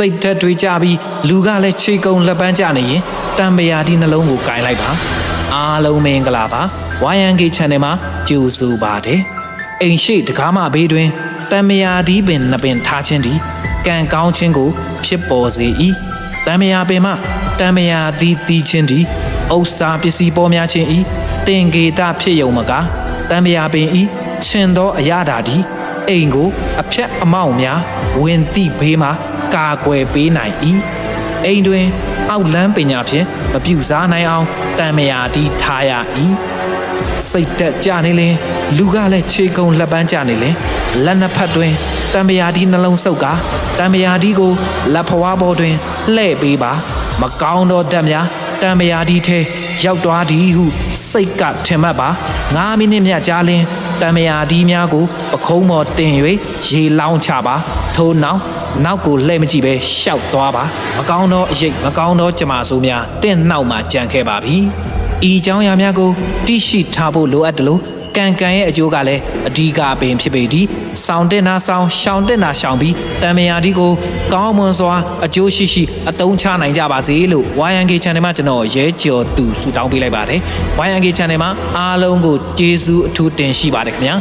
စိတ်ဓာတ်တွေကြပြီးလူကလည်းခြေကုံလက်ပန်းကြနေရင်တံပရာဒီနှလုံးကိုကင်လိုက်ပါအားလုံးမင်္ဂလာပါ YNK Channel မှာကြိုဆိုပါတယ်အိမ်ရှိတကားမဘေးတွင်တံပရာဒီပင်နှစ်ပင်ထားခြင်းသည်ကံကောင်းခြင်းကို ဖြစ်ပေါ်စေ၏တံပရာပင်မှတံပရာသည်တီးခြင်းသည်ဥစ္စာပစ္စည်းပေါ်များခြင်း၏တင်ကေတဖြစ်ယုံမကတံပရာပင်ဤချင်သောအရာဓာသည် အိမ်ကိုအဖြတ်အမောက်များဝင်တိဘေးမှကာကွယ်ပေးနိုင်၏အိမ်တွင် အောက်လန်းပညာဖြင့်မပြူစားနိုင်အောင်တံမယာတီထားရ၏စိတ်တက်ကြနေလင်လူကလည်းခြေကုံလက်ပန်းကြနေလင်လက်နှစ်ဖက်တွင်တံမယာတီနှလုံးဆုပ်ကာတံမယာတီကိုလက်ဖွားပေါ်တွင်လှဲ့ပေးပါ မကောင်းသောတက်များတံမယာတီထဲရောက်သွားသည်ဟုစိတ်ကထင်မှတ်ပါ9မိနစ်မြတ်ကြာလင် တံမယာတီများကိုပခုံးပေါ်တင်၍ရေလောင်းချပါထို့နောက်နောက်ကိုလှည့်မကြည့်ပဲရှောက်သွားပါမကောင်းသောအရေးမကောင်းသောကြမာဆိုးများတင့်နှောက်မှကြံခဲ့ပါပြီဤเจ้าရာများကိုတိရှိထားဖို့လိုအပ်တယ်လို့ ကံကံရဲ့အကျိုးကလည်းအဓိကပင်ဖြစ်ပေသည်ဆောင်းတင်နာဆောင်းရှောင်းတင်နာရှောင်းပြီးတံမယာဒီကိုကောင်းမွန်စွာအကျိုးရှိရှိအသုံးချနိုင်ကြပါစေလို့ YNK Channel မှာကျွန်တော်ရဲကျော်သူဆုတောင်းပေးလိုက်ပါတယ် YNK Channel မှာအားလုံးကိုကျေးဇူးအထူးတင်ရှိပါတယ်ခင်ဗျာ